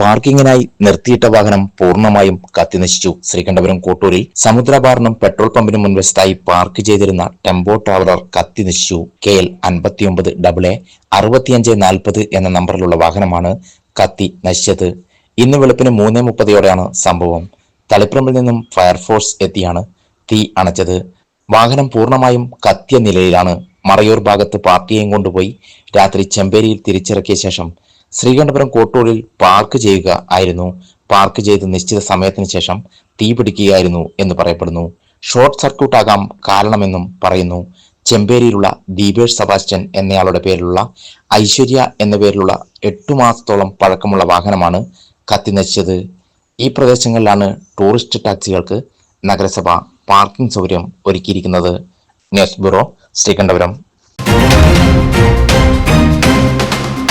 പാർക്കിങ്ങിനായി നിർത്തിയിട്ട വാഹനം പൂർണമായും കത്തിനശിച്ചു. ശ്രീകണ്ഠപുരം കോട്ടൂരിൽ സമുദ്രബാറിനും പെട്രോൾ പമ്പിനും മുൻവശത്തായി പാർക്ക് ചെയ്തിരുന്ന ടെമ്പോ ട്രാവലർ കത്തിനശിച്ചു. കെ എൽ അൻപത്തിയൊമ്പത് ഡബിൾ എ അറുപത്തിയഞ്ച് നാൽപ്പത് എന്ന നമ്പറിലുള്ള വാഹനമാണ് കത്തി നശിച്ചത്. ഇന്ന് വെളുപ്പിന് മൂന്ന് മുപ്പതോടെയാണ് സംഭവം. തളിപ്പറമ്പിൽ നിന്നും ഫയർഫോഴ്സ് എത്തിയാണ് തീ അണച്ചത്. വാഹനം പൂർണമായും കത്തിയ നിലയിലാണ്. മറയൂർ ഭാഗത്ത് പാർട്ടിയെയും കൊണ്ടുപോയി. രാത്രി ചെമ്പേരിയിൽ തിരിച്ചിറക്കിയ ശേഷം ശ്രീകണ്ഠപുരം കോട്ടൂരിൽ പാർക്ക് ചെയ്യുക ആയിരുന്നു. പാർക്ക് ചെയ്ത് നിശ്ചിത സമയത്തിന് ശേഷം തീ പിടിക്കുകയായിരുന്നു എന്ന് പറയപ്പെടുന്നു. ഷോർട്ട് സർക്യൂട്ട് ആകാം കാരണമെന്നും പറയുന്നു. ചെമ്പേരിയിലുള്ള ദീപേഷ് സബാസ്റ്റ്യൻ എന്നയാളുടെ പേരിലുള്ള ഐശ്വര്യ എന്ന പേരിലുള്ള എട്ടു മാസത്തോളം പഴക്കമുള്ള വാഹനമാണ് കത്തിനശിച്ചത്. ഈ പ്രദേശങ്ങളിലാണ് ടൂറിസ്റ്റ് ടാക്സികൾക്ക് നഗരസഭ പാർക്കിംഗ് സൗകര്യം ഒരുക്കിയിരിക്കുന്നത്. News bureau Sreekandapuram.